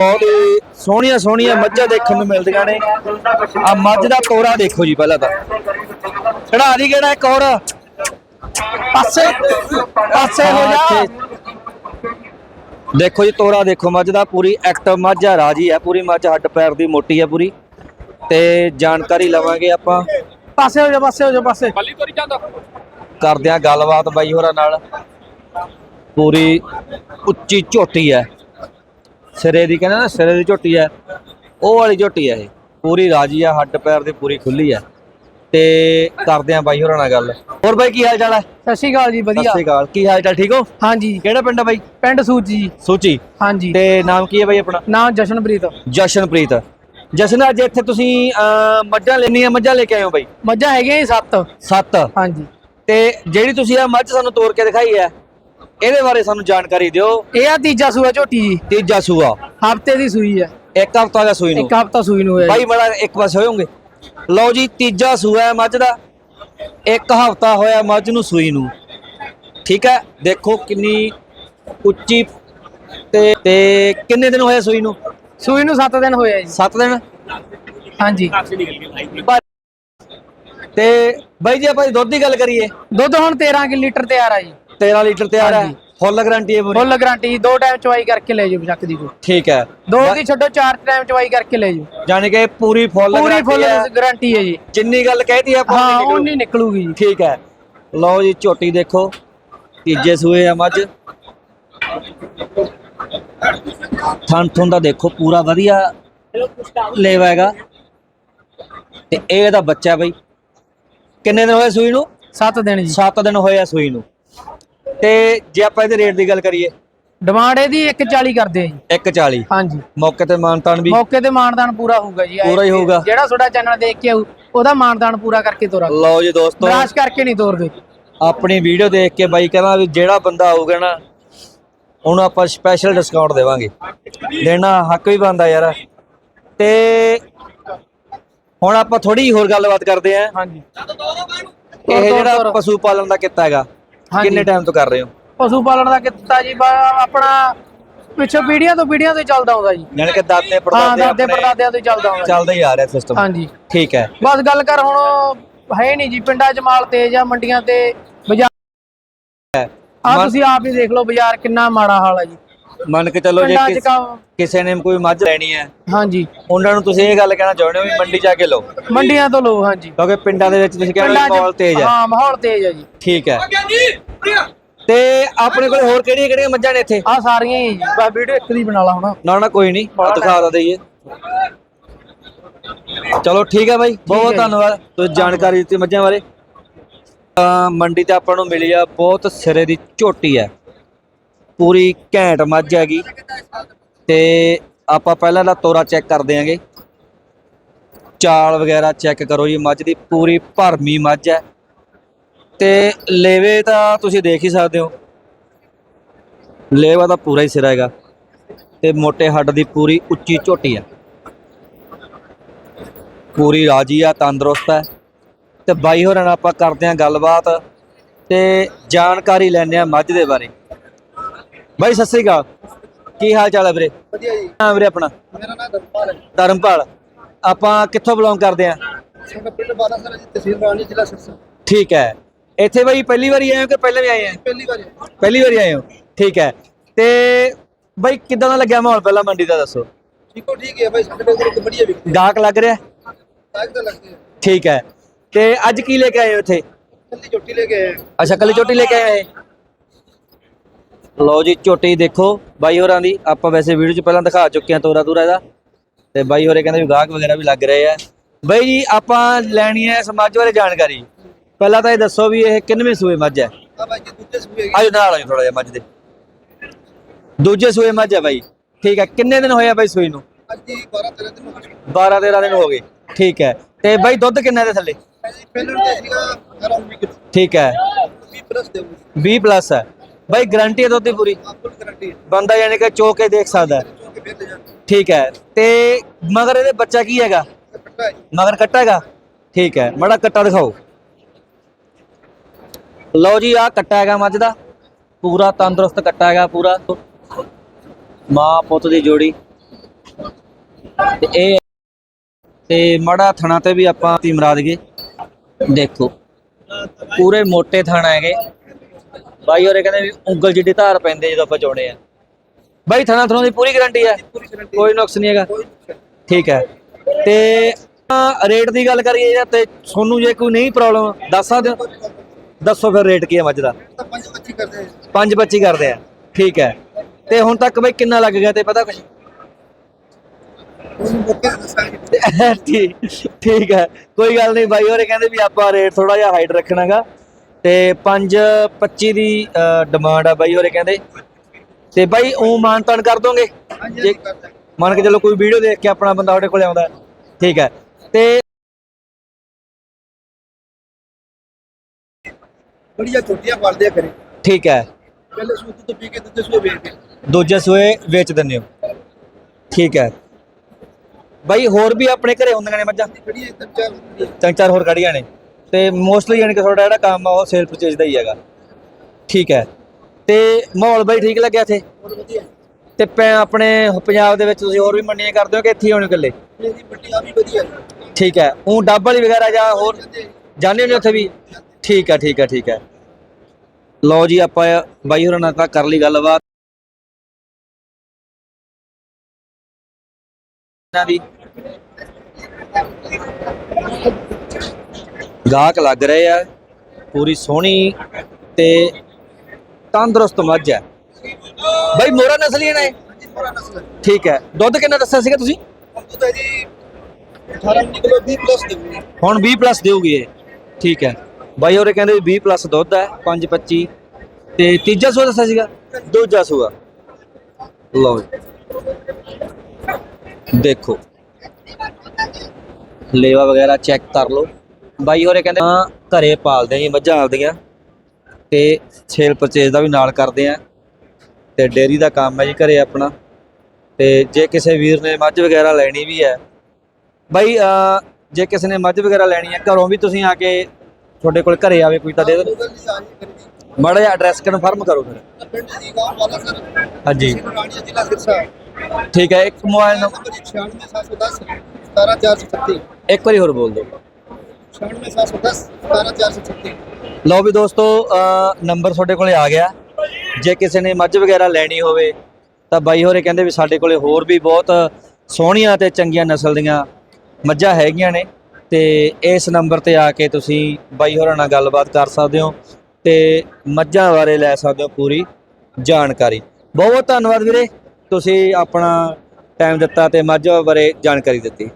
ਬਹੁਤ ਹੀ ਸੋਹਣੀਆਂ ਸੋਹਣੀਆਂ ਮੱਝਾਂ ਦੇਖਣ ਨੂੰ ਮਿਲਦੀਆਂ ਨੇ। ਆ ਮੱਝ ਦਾ ਤੋਰਾ ਦੇਖੋ ਜੀ ਪਹਿਲਾਂ ਤਾਂ। ਚੜਾ ਦੀ ਕਿਹੜਾ ਇੱਕ ਹੋਰ? ਪਾਸੇ ਪਾਸੇ ਹੋ ਜਾ। ਦੇਖੋ ਜੀ ਤੋਰਾ ਦੇਖੋ ਮੱਝ ਦਾ ਪੂਰੀ ਐਕਟਿਵ ਮੱਝ ਆ ਰਾਜੀ ਹੈ ਪੂਰੀ ਮੱਝ ਹੱਡ ਪੈਰ ਦੀ ਮੋਟੀ ਹੈ ਪੂਰੀ। ਤੇ ਜਾਣਕਾਰੀ ਲਵਾਂਗੇ ਆਪਾਂ। ਪਾਸੇ ਹੋ ਜਾ ਪਾਸੇ ਹੋ ਜਾ ਪਾਸੇ। ਕਰਦੇ ਆ ਗੱਲਬਾਤ ਬਾਈ ਹੋਰਾਂ ਨਾਲ। ਪੂਰੀ ਉੱਚੀ ਝੋਟੀ ਹੈ ਸਿਰੇ ਦੀ ਕਹਿੰਦਾ ਨਾ ਸਿਰੇ ਦੀ ਝੋਟੀ ਹੈ। ਉਹ ਵਾਲੀ ਝੋਟੀ ਹੈ ਇਹ। ਪੂਰੀ ਰਾਜੀ ਆ ਹੱਡ ਪੈਰ ਦੀ ਪੂਰੀ ਖੁੱਲੀ ਹੈ ਤੇ ਕਰਦੇ ਆ ਬਾਈ ਹੋਰਾਂ ਨਾਲ ਗੱਲ। ਹੋਰ ਬਾਈ ਕੀ ਹਾਲ ਚਾਲ ਹੈ? ਸਤਿ ਸ਼੍ਰੀ ਅਕਾਲ ਜੀ ਸਤਿ ਵਧੀਆ ਸ਼੍ਰੀ ਅਕਾਲ। ਕੀ ਹਾਲ ਚਾਲ ਠੀਕ ਹੋ? ਹਾਂਜੀ। ਕਿਹੜਾ ਪਿੰਡ ਹੈ ਬਾਈ? ਪਿੰਡ ਸੂਜੀ। ਸੋਚੀ ਹਾਂਜੀ। ਤੇ ਨਾਮ ਕੀ ਹੈ ਬਾਈ ਆਪਣਾ? ਨਾਮ ਜਸ਼ਨਪ੍ਰੀਤ। ਜਸ਼ਨਪ੍ਰੀਤ। ਜਸ਼ਨ ਅੱਜ ਇੱਥੇ ਤੁਸੀਂ ਅਹ, ਮੱਝਾਂ ਲੈਣੀਆਂ ਮੱਝਾਂ ਲੈ ਕੇ ਆਏ ਹੋ ਬਾਈ? ਮੱਝਾਂ ਹੈਗੀਆਂ ਜੀ ਸੱਤ। ਸੱਤ। ਹਾਂਜੀ। ਤੇ ਜਿਹੜੀ ਤੁਸੀਂ ਆ ਮੱਝ ਸਾਨੂੰ ਤੋੜ ਕੇ ਦਿਖਾਈ ਹੈ ਇਹਦੇ ਬਾਰੇ ਸਾਨੂੰ ਜਾਣਕਾਰੀ ਦਿਓ। ਇਹ ਆ ਤੀਜਾ ਸੂਆ ਝੋਟੀ ਜੀ। ਤੀਜਾ ਸੂਆ। ਹਫ਼ਤੇ ਦੀ ਸੂਈ ਹੈ ਇੱਕ ਹਫ਼ਤਾ ਦਾ ਸੂਈ ਨੂੰ। ਇੱਕ ਹਫਤਾ ਸੂਈ ਨੂੰ ਹੋਇਆ ਬਾਈ ਮੜਾ ਇੱਕ ਪਾਸੇ ਹੋਇਓਗੇ ਲਓ ਜੀ ਤੀਜਾ ਸੂਆ ਹੈ ਮੱਝ ਦਾ। ਇੱਕ ਹਫ਼ਤਾ ਹੋਇਆ ਮੱਝ ਨੂੰ ਸੂਈ ਨੂੰ। ਠੀਕ ਹੈ ਦੇਖੋ ਕਿੰਨੀ ਉੱਚੀ ਤੇ ਤੇ ਕਿੰਨੇ ਦਿਨ ਹੋਏ ਸੂਈ ਨੂੰ। ਸੂਈ ਨੂੰ 7 ਦਿਨ ਹੋਇਆ ਜੀ। 7 ਦਿਨ? ਹਾਂਜੀ। ਤੇ ਬਾਈ ਜੀ ਆਪਾਂ ਦੁੱਧ ਦੀ ਗੱਲ ਕਰੀਏ। ਦੁੱਧ ਹੁਣ 13 ਕਿ ਲੀਟਰ ਤਿਆਰ ਆ ਜੀ। 13 ਲੀਟਰ ਤਿਆਰ ਹੈ। ਹਾਂਜੀ। ਫੁੱਲ ਗਾਰੰਟੀ ਹੈ ਪੂਰੀ। ਫੁੱਲ ਗਾਰੰਟੀ ਦੋ ਟਾਈਮ ਚਵਾਈ ਕਰਕੇ ਲੈ ਜਾਓ ਚੱਕ ਦੀ ਕੋ ਠੀਕ ਹੈ। ਦੋ ਦੀ ਛੱਡੋ ਚਾਰ ਟਾਈਮ ਚਵਾਈ ਕਰਕੇ ਲੈ ਜਾਓ। ਜਾਣੀ ਕਿ ਪੂਰੀ ਫੁੱਲ ਪੂਰੀ ਫੁੱਲ ਹੈ। ਗਾਰੰਟੀ ਹੈ ਜੀ। ਜਿੰਨੀ ਗੱਲ ਕਹਿਤੀ ਹਾਂ ਉਨੀ ਉਹ ਨਿਕਲੂ। ਨਹੀਂ ਨਿਕਲੂਗੀ ਜੀ। ਠੀਕ ਹੈ। ਲਓ ਜੀ ਝੋਟੀ ਦੇਖੋ। ਤੀਜੇ ਸੂਏ ਆ ਮੱਝ। ਥਣ ਥੁਣ ਦਾ ਦੇਖੋ ਪੂਰਾ ਵਧੀਆ ਲੇਵਾ ਹੈਗਾ। ਤੇ ਇਹ ਇਹਦਾ ਬੱਚਾ ਬਈ। ਕਿੰਨੇ ਦਿਨ ਹੋਏ ਸੂਈ ਨੂੰ? 7 ਦਿਨ ਜੀ। 7 ਦਿਨ ਹੋਏ ਆ ਸੂਈ ਨੂੰ। ਤੇ ਜੇ ਆਪਾਂ ਇਹਦੇ ਰੇਟ ਦੀ ਗੱਲ ਕਰੀਏ ਡਿਮਾਂਡ ਇਹਦੀ 140 ਕਰਦੇ ਆ ਜੀ। 140 ਹਾਂਜੀ। ਮੌਕੇ ਤੇ ਮਾਨਤਾਨ ਵੀ ਮੌਕੇ ਤੇ ਮਾਨਦਾਨ ਪੂਰਾ ਹੋਊਗਾ ਜੀ। ਪੂਰਾ ਹੀ ਹੋਊਗਾ। ਜਿਹੜਾ ਤੁਹਾਡਾ ਚੈਨਲ ਦੇਖ ਕੇ ਆਊ ਉਹਦਾ ਮਾਨਦਾਨ ਪੂਰਾ ਕਰਕੇ ਤੋਰਾਂਗੇ ਲਓ ਜੀ ਦੋਸਤੋ। ਨਿਰਾਸ਼ ਕਰਕੇ ਨਹੀਂ ਤੋਰਦੇ। ਆਪਣੀ ਵੀਡੀਓ ਦੇਖ ਕੇ ਬਾਈ ਕਹਿੰਦਾ ਵੀ ਜਿਹੜਾ ਬੰਦਾ ਆਊਗਾ ਨਾ ਉਹਨੂੰ ਆਪਾਂ ਸਪੈਸ਼ਲ ਡਿਸਕਾਊਂਟ ਦੇਵਾਂਗੇ। ਦੇਣਾ ਹੱਕ ਵੀ ਬਣਦਾ ਯਾਰ। ਤੇ ਹੁਣ ਆਪਾਂ ਥੋੜੀ ਹੋਰ ਗੱਲਬਾਤ ਕਰਦੇ ਆਂ। ਹਾਂਜੀ। ਇਹ ਜਿਹੜਾ। ਪਸ਼ੂ ਪਾਲਣ ਦਾ ਕਿੱਤਾ ਹੈਗਾ। ਹਾਂਜੀ। ਕਿੰਨੇ ਟਾਈਮ ਤੋਂ ਕਰ ਰਹੇ ਹੋ? ਪਸ਼ੂ ਪਾਲਣ ਦਾ ਕਿੱਤਾ ਜੀ ਬਾ- ਆਪਣਾ ਪਿੱਛੋਂ ਪੀੜੀਆਂ ਤੋਂ ਪੀੜੀਆਂ ਤੋਂ ਹੀ ਚੱਲਦਾ ਆਉਂਦਾ ਜੀ। ਯਾਨੀ ਕਿ ਦਾਦੇ ਹਾਂ ਪੜਦਾਦੇ ਦਾਦੇ ਆਪਣੇ ਪੜਦਾਦਿਆਂ ਤੋਂ ਹੀ ਚੱਲਦਾ ਆਉਂਦਾ। ਚੱਲਦਾ ਹੀ ਆ ਰਿਹਾ ਸਿਸਟਮ ਹਾਂਜੀ। ਠੀਕ ਹੈ। ਬਸ ਗੱਲ ਕਰ ਹੁਣ ਹੈ ਨਹੀਂ ਜੀ ਪਿੰਡਾਂ 'ਚ ਮਾਲ ਤੇਜ਼ ਆ ਮੰਡੀਆਂ ਤੇ ਬਾਜ਼ਾਰ ਆ ਤੁਸੀਂ ਆਪ ਹੀ ਦੇਖ ਲਓ ਬਾਜ਼ਾਰ ਕਿੰਨਾ ਮਾੜਾ ਹਾਲ ਹੈ ਜੀ। ਮੰਨ ਕੇ ਚੱਲੋ ਜੇ ਪਿੰਡਾਂ 'ਚ ਕਿਸ- ਕੰਮ ਕਿਸੇ ਨੇ ਕੋਈ ਮੱਝ ਲੈਣੀ ਹੈ ਹਾਂਜੀ। ਉਹਨਾਂ ਨੂੰ ਤੁਸੀਂ ਇਹ ਗੱਲ ਕਹਿਣਾ ਚਾਹੁੰਦੇ ਹੋ ਵੀ ਮੰਡੀ ਜਾ ਕੇ ਲਓ। ਮੰਡੀਆਂ ਤੋਂ ਲੋ ਹਾਂਜੀ। ਕਿਉਂਕਿ ਪਿੰਡਾਂ ਦੇ ਵਿੱਚ ਤੁਸੀਂ ਕਹਿੰਦੇ ਮਾਹੌਲ ਤੇਜ਼ ਹੈ। ਹਾਂ ਮਾਹੌਲ ਤੇਜ਼ ਹੈ ਜੀ। ਠੀਕ ਹੈ। ਤੇ ਆਪਣੇ ਕੋਲ ਹੋਰ ਕਿਹੜੀਆਂ ਕਿਹੜੀਆਂ ਮੱਝਾਂ ਨੇ ਇੱਥੇ? ਆ ਸਾਰੀਆਂ ਹੀ ਜੀ। ਬਸ ਵੀਡੀਓ ਇੱਕ ਦੀ ਬਣਾ ਲਾ ਹੁਣ। ਨਾ ਨਾ ਕੋਈ ਨਹੀਂ। ਬੜਾ ਦਿਖਾ ਦਾ ਦਈਏ। ਚਲੋ ਠੀਕ ਹੈ ਬਾਈ। ਬਹੁਤ। ਧੰਨਵਾਦ ਤੁਸੀਂ ਜਾਣਕਾਰੀ ਦਿੱਤੀ ਮੱਝਾਂ ਬਾਰੇ। ਤਾਂ ਮੰਡੀ ਤੇ ਆਪਾਂ ਨੂੰ ਮਿਲੀ ਆ ਬਹੁਤ ਸਿਰੇ ਦੀ ਝੋਟੀ ਹੈ। ਪੂਰੀ ਘੈਂਟ ਮੱਝ ਹੈਗੀ। ਤੇ ਆਪਾਂ ਪਹਿਲਾਂ ਦਾ ਤੋਰਾ ਚੈੱਕ ਕਰ ਦਿਆਂਗੇ ਚਾਲ ਵਗੈਰਾ ਚੈੱਕ ਕਰੋ ਜੀ, ਮੱਝ ਦੀ ਪੂਰੀ ਭਰਮੀ ਮੱਝ ਹੈ। ਤੇ ਲੇਵੇ ਤਾਂ ਤੁਸੀਂ ਦੇਖ ਹੀ ਸਕਦੇ ਹੋ। ਲੇਵਾ ਤਾਂ ਪੂਰਾ ਹੀ ਸਿਰਾ ਹੈਗਾ। ਤੇ ਮੋਟੇ ਹੱਡ ਦੀ ਪੂਰੀ ਉੱਚੀ ਝੋਟੀ ਆ ਪੂਰੀ ਰਾਜੀ ਆ, ਤੰਦਰੁਸਤ ਹੈ। ਤੇ ਬਾਈ ਹੋਰਾਂ ਨਾਲ ਆਪਾਂ ਕਰਦੇ ਹਾਂ ਗੱਲਬਾਤ ਤੇ ਜਾਣਕਾਰੀ ਲੈਣੇ ਆ ਮੱਝ ਦੇ ਬਾਰੇ। ਬਾਈ ਸਤਿ ਸ੍ਰੀ ਅਕਾਲ। ਕੀ ਹਾਲ ਚਾਲ ਹੈ ਵੀਰੇ? ਵਧੀਆ ਜੀ। ਹਾਂ ਵੀਰੇ ਆਪਣਾ। ਮੇਰਾ ਨਾਮ ਧਰਮਪਾਲ ਹੈ। ਧਰਮਪਾਲ। ਆਪਾਂ ਕਿੱਥੋਂ ਬਿਲੋਂਗ ਕਰਦੇ ਆ? ਸਾਡਾ ਪਿੰਡ ਬਾਰਾਸਰ ਜੀ ਤਹਿਸੀਲ ਰਾਣੀ ਜ਼ਿਲ੍ਹਾ ਸਿਰਸਾ। ਠੀਕ ਹੈ। ਇੱਥੇ ਬਾਈ ਪਹਿਲੀ ਵਾਰੀ ਆਏ ਹੋ ਕਿ ਪਹਿਲਾਂ ਵੀ ਆਏ ਆ? ਪਹਿਲੀ ਵਾਰ ਪਹਿਲੀ ਵਾਰੀ ਆਏ ਹੋ। ਠੀਕ ਹੈ। ਤੇ ਬਾਈ ਕਿਦਾਂ ਦਾ ਲੱਗਿਆ ਮਾਹੌਲ ਪਹਿਲਾਂ ਮੰਡੀ ਦਾ ਦੱਸੋ? ਠੀਕੋ ਠੀਕ ਹੈ ਭਾਈ ਸਾਡੇ ਕੋਲ ਬੜੀਆ ਵਿਕਦੀ ਗਾਹਕ ਲੱਗ ਰਿਹਾ? ਤਾਕ ਤਾਂ ਲੱਗਦੀ ਠੀਕ ਹੈ। ਤੇ ਅੱਜ ਕੀ ਲੈ ਕੇ ਆਏ ਹੋ ਇੱਥੇ? ਕੱਲੀ ਝੋਟੀ ਲੈ ਕੇ ਆਏ ਅੱਛਾ ਕੱਲੀ ਚੋਟੀ ਲੈ ਕੇ ਆਏ ਲਓ ਜੀ ਝੋਟੀ ਦੇਖੋ ਬਾਈ ਹੋਰਾਂ ਦੀ। ਆਪਾਂ ਵੈਸੇ ਵੀਡੀਓ 'ਚ ਪਹਿਲਾਂ ਦਿਖਾ ਚੁੱਕੇ ਹਾਂ ਤੋਰਾ ਤੂਰਾ ਇਹਦਾ। ਤੇ ਬਾਈ ਹੋਰੇ ਕਹਿੰਦੇ ਵੀ ਗਾਹਕ ਵਗੈਰਾ ਵੀ ਲੱਗ ਰਹੇ ਆ। ਬਾਈ ਜੀ ਆਪਾਂ ਲੈਣੀ ਹੈ ਸਮਾਜ ਬਾਰੇ ਜਾਣਕਾਰੀ। ਪਹਿਲਾਂ ਤਾਂ ਇਹ ਦੱਸੋ ਵੀ ਇਹ ਕਿੰਨਵੇਂ ਸੂਏ ਮੱਝ ਹੈ? ਆ ਜੀ ਦੂਜੇ ਸੂਏ ਆਜੋ ਨਾਲ ਆਜੋ ਥੋੜਾ ਜਿਹਾ ਮੱਝ ਦੇ। ਦੂਜੇ ਸੂਏ ਮੱਝ ਹੈ ਬਾਈ। ਠੀਕ ਹੈ ਕਿੰਨੇ ਦਿਨ ਹੋਏ ਆ ਬਾਈ ਸੂਈ ਨੂੰ? ਅੱਜ ਦੀ 12 13 ਦਿਨ ਹੋ ਗਏ। 12 13 ਦਿਨ ਹੋ ਗਏ। ਠੀਕ ਹੈ। ਤੇ ਬਾਈ ਦੁੱਧ ਕਿੰਨਾ ਦੇ ਥੱਲੇ? ਪਹਿਲਾਂ ਦੇ ਸੀਗਾ ਅਰਾਊਂਡ ਠੀਕ ਹੈ। 20 ਪਲੱਸ ਦੇਊਗੀ। 20 ਪਲੱਸ ਹੈ। ਬਾਈ ਗਾਰੰਟੀ ਹੈ ਦੁੱਧ ਦੀ ਪੂਰੀ। ਆ ਫੁੱਲ ਗਾਰੰਟੀ ਹੈ। ਬੰਦਾ ਯਾਨੀ ਕਿ ਚੋ ਕੇ ਦੇਖ ਸਕਦਾ ਹੈ। ਕੇ ਠੀਕ ਹੈ। ਤੇ ਮਗਰ ਇਹਦੇ ਬੱਚਾ ਕੀ ਹੈਗਾ? ਕੱਟਾ ਹੈ ਮਗਰ ਕੱਟਾ ਹੈਗਾ? ਠੀਕ ਹੈ। ਮੜਾ ਕੱਟਾ ਦਿਖਾਓ। ਲਓ ਜੀ ਆ ਕੱਟਾ ਹੈਗਾ ਮੱਝ ਦਾ। ਪੂਰਾ ਤੰਦਰੁਸਤ ਕੱਟਾ ਹੈਗਾ ਪੂਰਾ। ਮਾਂ ਪੁੱਤ ਦੀ ਜੋੜੀ। ਤੇ ਇਹ ਤੇ ਮੜਾ ਥਣਾ ਤੇ ਵੀ ਆਪਾਂ ਤੀ ਮਰਾ ਦਈਏ ਦੇਖੋ। ਪੂਰੇ ਮੋٹے ਥਣ ਹੈਗੇ। ਬਾਈ ਹੋਰੇ ਕਹਿੰਦੇ ਵੀ ਉਂਗਲ ਜਿੱਡੀ ਧਾਰ ਪੈਂਦੇ ਜਦੋਂ ਆਪਾਂ ਚੋਣੇ ਆ। ਬਾਈ ਥਣਾ ਥਣੋਂ ਦੀ ਪੂਰੀ ਗਾਰੰਟੀ ਹੈ ਕੋਈ ਨੁਕਸ ਨਹੀਂ ਹੈਗਾ। ਠੀਕ ਹੈ। ਤੇ ਰੇਟ ਦੀ ਗੱਲ ਕਰੀਏ ਜਾਂ ਤੇ ਤੁਹਾਨੂੰ ਜੇ ਕੋਈ ਨਹੀਂ ਪ੍ਰੋਬਲਮ ਦੱਸ ਸਕਦੇ ਹੋ ਦੱਸੋ ਫਿਰ ਰੇਟ ਕੀ ਹੈ ਮੱਝ ਦਾ। ਪੰਜ ਬੱਚੀ ਕਰਦੇ ਆ ਪੰਜ ਬੱਚੀ ਕਰਦੇ ਆ। ਠੀਕ ਹੈ। ਤੇ ਹੁਣ ਤੱਕ ਬਈ ਕਿੰਨਾ ਲੱਗ ਗਿਆ ਤੇ ਪਤਾ ਦੱਸਾਂਗੇ। ਠੀਕ ਠੀਕ ਹੈ। ਕੋਈ ਗੱਲ ਨਹੀਂ ਬਾਈ ਹੋਰੇ ਕਹਿੰਦੇ ਵੀ ਆਪਾਂ ਰੇਟ ਥੋੜਾ ਜਿਹਾ ਹਾਈਟ ਰੱਖਣਾਗਾ। ਤੇ 525 ਦੀ ਡਿਮਾਂਡ ਆ ਬਾਈ ਹੋਰੇ ਕਹਿੰਦੇ। ਤੇ ਬਾਈ ਉਹ ਮਾਨਤਾਨ ਕਰ ਦੋਗੇ? ਜੇ-। ਮੰਨ ਕੇ ਚਲੋ ਕੋਈ ਵੀਡੀਓ ਦੇਖ ਕੇ ਆਪਣਾ ਬੰਦਾ ਤੁਹਾਡੇ ਕੋਲੇ ਆਉਂਦਾ। ਠੀਕ ਹੈ। ਤੇ ਬੜੀਆ ਛੋਟੀਆਂ ਪਾਲਦੇ ਆ ਕਰੇ ਠੀਕ ਹੈ। ਪਹਿਲੇ ਸੂਤ ਤੋਂ ਪੀ ਕੇ ਦੂਜੇ ਸੂਏ ਵੇਚ ਕੇ ਦੂਜੇ ਸੂਏ ਵੇਚ ਦਿੰਦੇ ਹੋ। ਠੀਕ ਹੈ। ਬਾਈ ਹੋਰ ਵੀ ਆਪਣੇ ਘਰੇ ਹੁੰਦੀਆਂ ਨੇ ਮੱਝਾਂ। ਤਿੰਨ ਚਾਰ ਹੋਰ ਖੜੀਆਂ ਨੇ। ਤੇ ਮੋਸਟਲੀ ਯਾਨੀ ਕਿ ਤੁਹਾਡਾ ਜਿਹੜਾ ਕੰਮ ਆ ਉਹ ਸੇਲ ਪਰਚੇਜ ਦਾ ਹੀ ਹੈਗਾ। ਠੀਕ ਹੈ। ਤੇ ਮਾਹੌਲ ਬਾਈ ਠੀਕ ਲੱਗਿਆ ਇੱਥੇ? ਹੋਰ ਵਧੀਆ। ਤੇ ਪੈ ਆਪਣੇ ਪੰਜਾਬ ਦੇ ਵਿੱਚ ਤੁਸੀਂ ਹੋਰ ਵੀ ਮੰਡੀਆਂ ਕਰਦੇ ਹੋ ਕਿ ਇੱਥੇ ਹੋਣੇ ਇਕੱਲੇ? ਇਹਦੀ ਵੱਡੀ ਆ ਵੀ ਵਧੀਆ। ਠੀਕ ਹੈ। ਉਹ ਡੱਬ ਵਾਲੀ ਵਗੈਰਾ ਜਾਂ ਹੋਰ ਜਾਂਦੇ ਜਾਂਦੇ ਹੋ ਉੱਥੇ ਵੀ? ਠੀਕ ਹੈ ਠੀਕ ਹੈ ਠੀਕ ਹੈ। ਲਓ ਜੀ ਆਪਾਂ ਬਾਈ ਹੋਰਾਂ ਨਾਲ ਤਾਂ ਕਰ ਲਈ ਗੱਲਬਾਤ। ਇਹਨਾਂ ਦੀ। ਗਾਹਕ ਲੱਗ ਰਹੇ ਆ ਪੂਰੀ ਸੋਹਣੀ ਤੇ ਤੰਦਰੁਸਤ ਮੱਝ ਹੈ। ਬਾਈ ਮੋਰਾ ਨਸਲੀ ਹੈ ਨਾ ਇਹ? ਠੀਕ ਹੈ। ਦੁੱਧ ਕਿੰਨਾ ਦੱਸਿਆ ਸੀਗਾ ਤੁਸੀਂ? ਹੁਣ ਤਾਂ ਜੀ 18 ਕਿਲੋ 20 ਪਲੱਸ ਦੇਊਗੀ। ਹੁਣ 20 ਪਲੱਸ ਦੇਊਗੀ ਇਹ। ਠੀਕ ਹੈ। ਬਾਈ ਹੋਰੇ ਕਹਿੰਦੇ ਵੀ 20 ਪਲੱਸ ਦੁੱਧ ਹੈ 525 ਤੇ ਤੀਜਾ ਸੂਆ ਦੱਸਿਆ ਸੀਗਾ? ਦੂਜਾ ਸੂਆ। ਲਓ ਜੀ। ਦੇਖੋ। ਲੇਵਾ ਵਗੈਰਾ ਚੈੱਕ ਕਰ ਲਓ। ਬਾਈ ਹੋਰੇ ਕਹਿੰਦੇ ਹਾਂ, ਘਰੇ ਪਾਲਦੇ ਆ ਜੀ, ਮੱਝਾਂ ਆਪਦੀਆਂ ਤੇ ਸੇਲ ਪਰਚੇਜ ਦਾ ਵੀ ਨਾਲ ਕਰਦੇ ਆ ਤੇ ਡੇਅਰੀ ਦਾ ਕੰਮ ਹੈ ਜੀ ਘਰੇ ਆਪਣਾ ਤੇ ਜੇ ਕਿਸੇ ਵੀਰ ਨੇ ਮੱਝ ਵਗੈਰਾ ਲੈਣੀ ਵੀ ਹੈ, ਬਾਈ ਜੇ ਕਿਸੇ ਨੇ ਮੱਝ ਵਗੈਰਾ ਲੈਣੀ ਹੈ, ਘਰੋਂ ਵੀ ਤੁਸੀਂ ਆ ਕੇ ਤੁਹਾਡੇ ਕੋਲ ਘਰੇ ਆਵੇ ਕੋਈ ਤਾਂ ਦੇ ਦਿਓ। ਗੱਲ ਮਾੜਾ ਜਿਹਾ ਐਡਰੈਸ ਕਨਫਰਮ ਕਰੋ ਫਿਰ। ਹਾਂਜੀ। ਠੀਕ ਹੈ, ਇੱਕ ਮੋਬਾਈਲ ਨੰਬਰ 96710 17436 ਇੱਕ ਵਾਰੀ ਹੋਰ ਬੋਲ ਦਿਓ। ਲਓ ਵੀ ਦੋਸਤੋ ਨੰਬਰ ਤੁਹਾਡੇ ਕੋਲੇ ਆ ਗਿਆ। ਜੇ ਕਿਸੇ ਨੇ ਮੱਝ ਵਗੈਰਾ ਲੈਣੀ ਹੋਵੇ, ਤਾਂ ਬਾਈ ਹੋਰੇ ਕਹਿੰਦੇ ਵੀ ਸਾਡੇ ਕੋਲੇ ਹੋਰ ਵੀ ਬਹੁਤ ਸੋਹਣੀਆਂ ਤੇ ਚੰਗੀਆਂ ਨਸਲ ਦੀਆਂ ਮੱਝਾਂ ਹੈਗੀਆਂ ਨੇ। ਤੇ ਇਸ ਨੰਬਰ ਤੇ ਆ ਕੇ ਤੁਸੀਂ ਬਾਈ ਹੋਰਾਂ ਨਾਲ ਗੱਲਬਾਤ ਕਰ ਸਕਦੇ ਹੋ ਤੇ ਮੱਝਾਂ ਬਾਰੇ ਲੈ ਸਕਦੇ ਹੋ ਪੂਰੀ ਜਾਣਕਾਰੀ। ਬਹੁਤ ਬਹੁਤ ਧੰਨਵਾਦ ਵੀਰੇ, ਤੁਸੀਂ ਆਪਣਾ ਟਾਈਮ ਦਿੱਤਾ ਤੇ ਮੱਝ ਬਾਰੇ ਜਾਣਕਾਰੀ ਦਿੱਤੀ।